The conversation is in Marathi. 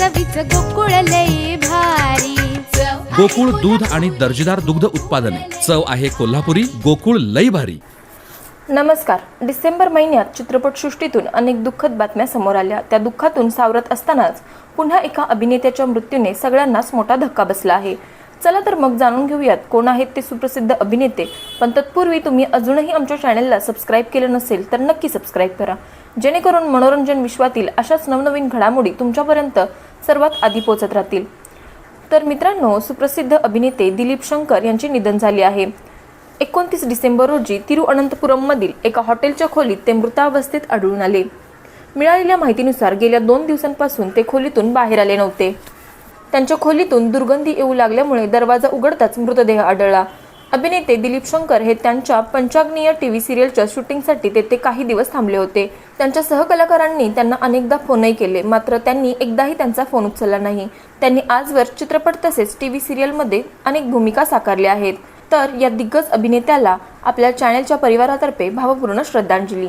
चवीच गोकुळ लई भारी. गोकुळ दूध आणि दर्जेदार दुग्ध उत्पादने. चव आहे कोल्हापुरी गोकुळ लई भारी. नमस्कार. डिसेंबर महिन्यात चित्रपटसृष्टीतून अनेक दुःखद बातम्या समोर आल्या. त्या दुःखातून सावरत असतानाच पुन्हा एका अभिनेत्याच्या मृत्यूने सगळ्यांनाच मोठा धक्का बसला आहे. चला तर मग जाणून घेऊयात कोण आहेत ते सुप्रसिद्ध अभिनेते. पण तत्पूर्वी तुम्ही अजूनही आमच्या चॅनलला सबस्क्राईब केलं नसेल तर नक्की सबस्क्राईब करा. जेणेकरून मनोरंजन विश्वातील अशाच नवनवीन घडामोडी तुमच्यापर्यंत सर्वात आधी पोहोचत राहतील. तर मित्रांनो सुप्रसिद्ध अभिनेते दिलीप शंकर यांचे निधन झाले आहे. एकोणतीस डिसेंबर रोजी तिरुअनंतपुरममधील एका हॉटेलच्या खोलीत ते मृतावस्थेत आढळून आले. मिळालेल्या माहितीनुसार गेल्या दोन दिवसांपासून ते खोलीतून बाहेर आले नव्हते. त्यांच्या खोलीतून दुर्गंधी येऊ लागल्यामुळे दरवाजा उघडताच मृतदेह आढळला. अभिनेते दिलीप शंकर हे त्यांच्या पंचाग्नीय टीव्ही सिरियलच्या शूटिंगसाठी तेथे काही दिवस थांबले होते. त्यांच्या सहकलाकारांनी त्यांना अनेकदा फोनही केले मात्र त्यांनी एकदाही त्यांचा फोन उचलला नाही. त्यांनी आजवर चित्रपट तसेच टी व्ही सिरियलमध्ये अनेक भूमिका साकारल्या आहेत. तर या दिग्गज अभिनेत्याला आपल्या चॅनेलच्या परिवारातर्फे भावपूर्ण श्रद्धांजली.